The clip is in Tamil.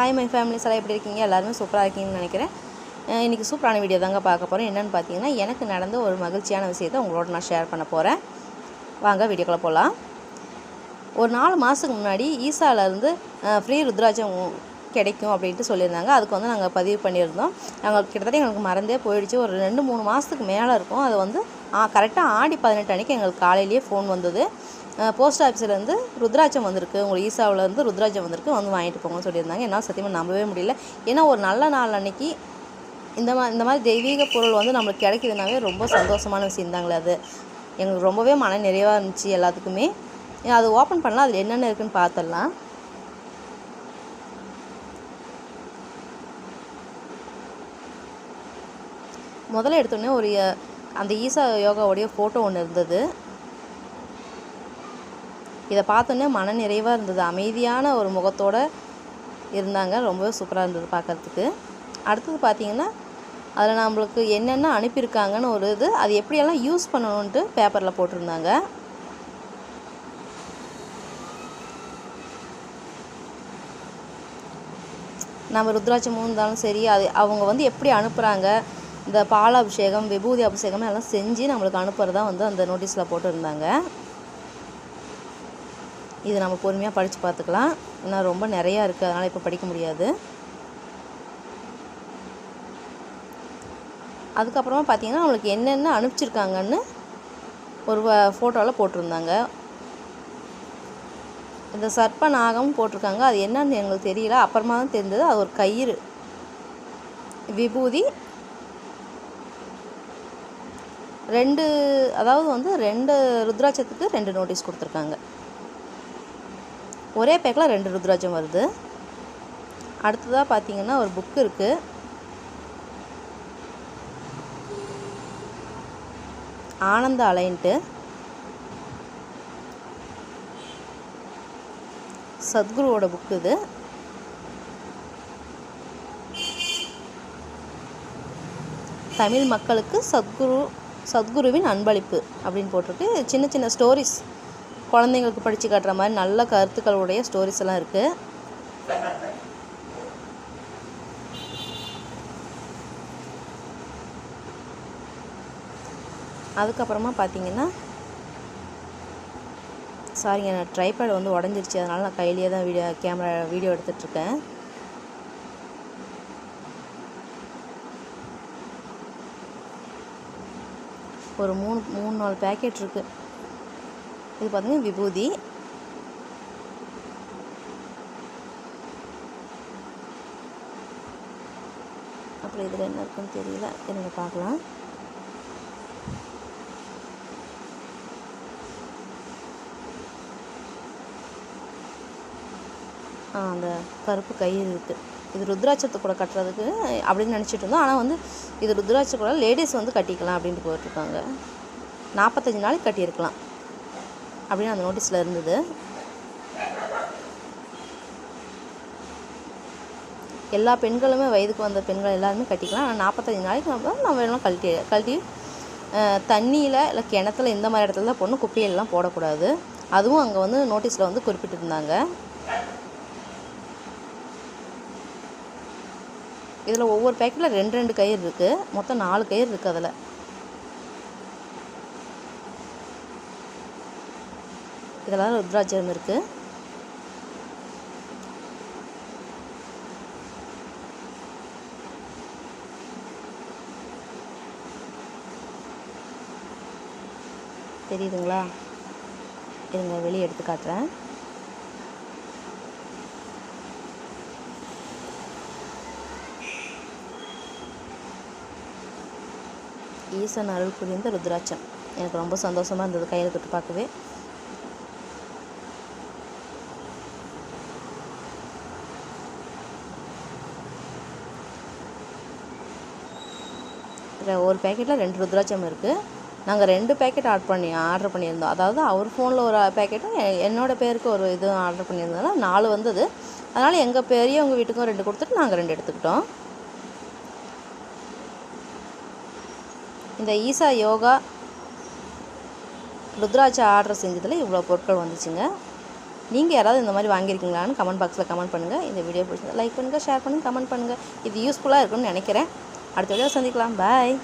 ஹாய் மை ஃபேமிலிஸ் எல்லாம் எப்படி இருக்கீங்க? எல்லாருமே சூப்பராக இருக்கீங்கன்னு நினைக்கிறேன். இன்றைக்கி இன்னைக்கு சூப்பரான வீடியோ தாங்க பார்க்க போகிறேன் என்னென்னு பார்த்தீங்கன்னா எனக்கு நடந்த ஒரு மகிழ்ச்சியான விஷயத்தை உங்களோட நான் ஷேர் பண்ண போகிறேன் வாங்க வீடியோக்குள்ளே போகலாம் ஒரு நாலு மாதத்துக்கு முன்னாடி ஈசாவிலேருந்து ஃப்ரீ ருத்ராஜம் கிடைக்கும் அப்படின்ட்டு சொல்லியிருந்தாங்க. அதுக்கு வந்து நாங்கள் பதிவு பண்ணியிருந்தோம். நாங்கள் கிட்டத்தட்ட எங்களுக்கு மறந்தே போயிடுச்சு. ஒரு ரெண்டு மூணு மாதத்துக்கு மேலே இருக்கும். அது வந்து கரெக்டாக ஆடி பதினெட்டு அன்றைக்கி எங்களுக்கு காலையிலேயே ஃபோன் வந்தது. போஸ்ட் ஆஃபீஸ்லேருந்து ருத்ராட்சம் வந்திருக்கு. உங்கள் ஈசாவிலேருந்து ருத்ராட்சம் வந்திருக்கு. வந்து வாங்கிட்டு போங்கன்னு சொல்லியிருந்தாங்க. என்னால் சத்தியமாக நம்பவே முடியல. ஏன்னா ஒரு நல்ல நாள் அன்னைக்கு இந்த மா இந்த மாதிரி தெய்வீக பொருள் வந்து நம்மளுக்கு கிடைக்குதுனாவே ரொம்ப சந்தோஷமான விஷயம் தாங்களே அது. எங்களுக்கு ரொம்பவே மன நிறைவாக இருந்துச்சு எல்லாத்துக்குமே. அது ஓப்பன் பண்ணலாம். அதில் என்னென்ன இருக்குன்னு பார்த்துடலாம் முதல்ல எடுத்தோடனே ஒரு அந்த ஈசா யோகாவுடைய ஃபோட்டோ ஒன்று இருந்தது. இதை பார்த்தோன்னே மன நிறைவாக இருந்தது. அமைதியான ஒரு முகத்தோட இருந்தாங்க. ரொம்பவே சூப்பராக இருந்தது பார்க்குறதுக்கு. அடுத்தது பார்த்தீங்கன்னா அதில் நம்மளுக்கு என்னென்ன அனுப்பியிருக்காங்கன்னு ஒரு இது அது எப்படியெல்லாம் யூஸ் பண்ணணுன்ட்டு பேப்பரில் போட்டிருந்தாங்க. நம்ம ருத்ராட்சமும் இருந்தாலும் சரி அது அவங்க வந்து எப்படி அனுப்புகிறாங்க இந்த பாலாபிஷேகம் விபூதி அபிஷேகம் எல்லாம் செஞ்சு நம்மளுக்கு அனுப்புகிறதா வந்து அந்த நோட்டீஸில் போட்டிருந்தாங்க. இது நம்ம பொறுமையாக படித்து பார்த்துக்கலாம். ஏன்னா ரொம்ப நிறையா இருக்குது அதனால் இப்போ படிக்க முடியாது. அதுக்கப்புறமா பார்த்தீங்கன்னா அவங்களுக்கு என்னென்ன அனுப்பிச்சிருக்காங்கன்னு ஒரு ஃபோட்டோவில் போட்டிருந்தாங்க. இந்த சர்ப்ப நாகம் போட்டிருக்காங்க. அது என்னன்னு எங்களுக்கு தெரியல. அப்புறமா தான் தெரிஞ்சது அது ஒரு கயிறு. விபூதி. ரெண்டு அதாவது வந்து ரெண்டு ருத்ராட்சத்துக்கு ரெண்டு நோட்டீஸ் கொடுத்துருக்காங்க. ஒரே பேக்கில் ரெண்டு ருத்ராட்சம் வருது. அடுத்ததாக பார்த்தீங்கன்னா ஒரு புக்கு இருக்குது ஆனந்த அலைன்ட்டு. சத்குருவோட புக்கு இது. தமிழ் மக்களுக்கு சத்குரு சத்குருவின் அன்பளிப்பு அப்படின்னு போட்டிருக்கு. சின்ன சின்ன ஸ்டோரிஸ் குழந்தைங்களுக்கு படித்து காட்டுற மாதிரி நல்ல கருத்துக்களுடைய ஸ்டோரிஸ் எல்லாம் இருக்குது அதுக்கப்புறமா பார்த்தீங்கன்னா சாரிங்க நான் ட்ரைபேட் வந்து உடஞ்சிருச்சு. அதனால் நான் கையிலேயே தான் வீடியோ கேமரா வீடியோ எடுத்துகிட்ருக்கேன் ஒரு மூணு மூணு நாலு பேக்கெட் இருக்குது இது பார்த்தீங்கன்னா விபூதி. அப்புறம் இதில் என்ன இருக்குன்னு தெரியல. என்னோட பார்க்கலாம். அந்த கருப்பு கயிறு இருக்குது இது ருத்ராட்சத்தை கூட கட்டுறதுக்கு அப்படின்னு நினச்சிட்டு இருந்தோம். ஆனால் வந்து இது ருத்ராட்ச கூட லேடிஸ் வந்து கட்டிக்கலாம் அப்படின்ட்டு போட்டிருக்காங்க நாற்பத்தஞ்சு நாளைக்கு கட்டியிருக்கலாம். அப்படின்னு அந்த நோட்டீஸில் இருந்தது. எல்லா பெண்களுமே வயதுக்கு வந்த பெண்கள் எல்லாருமே கட்டிக்கலாம். ஆனால் நாற்பத்தஞ்சு நாளைக்கு நம்ம நம்ம வேணாலும் கழட்டி கழட்டி தண்ணியில் இல்லை கிணத்துல இந்த மாதிரி இடத்துல தான் பொண்ணு குப்பையெல்லாம் போடக்கூடாது. அதுவும் அங்கே வந்து நோட்டீஸில் வந்து குறிப்பிட்டிருந்தாங்க. இதில் ஒவ்வொரு பேக்கெட்டில் ரெண்டு ரெண்டு கயிறு இருக்குது மொத்தம் நாலு கயிறு இருக்குது அதில். இதெல்லாம் ருத்ராட்சம் இருக்குது தெரியுதுங்களா? இருங்க வெளியே எடுத்து காட்டுறேன். ஈசன் அருள் புரிந்த ருத்ராட்சம். எனக்கு ரொம்ப சந்தோஷமாக இருந்தது கையில் தொட்டு பார்க்கவே. ஒரு பேக்கெட்டில் ரெண்டு ருத்ராட்சம் இருக்குது நாங்கள் ரெண்டு பேக்கெட் ஆர்டர் பண்ணி ஆர்டர் பண்ணியிருந்தோம். அதாவது அவர் ஃபோனில் ஒரு பேக்கெட்டும் என்னோட பேருக்கு ஒரு இது ஆர்டர் பண்ணியிருந்தோம்னா நாலு வந்தது. அதனால் எங்கள் பெரியவங்க வீட்டுக்கும் ரெண்டு கொடுத்துட்டு நாங்கள் ரெண்டு எடுத்துக்கிட்டோம். இந்த ஈசா யோகா ருத்ராட்சா ஆர்டர் செஞ்சதில் இவ்வளோ பொருட்கள் வந்துச்சுங்க. நீங்கள் யாராவது இந்த மாதிரி வாங்கியிருக்கீங்களான்னு கமெண்ட் பாக்ஸில் கமெண்ட் பண்ணுங்கள் இந்த வீடியோ பிடிச்சிருந்தா லைக் பண்ணுங்கள் ஷேர் பண்ணுங்கள் கமெண்ட் பண்ணுங்கள் இது யூஸ்ஃபுல்லாக இருக்கும்னு நினைக்கிறேன். அடுத்த வீடியோ சந்திக்கலாம் பாய்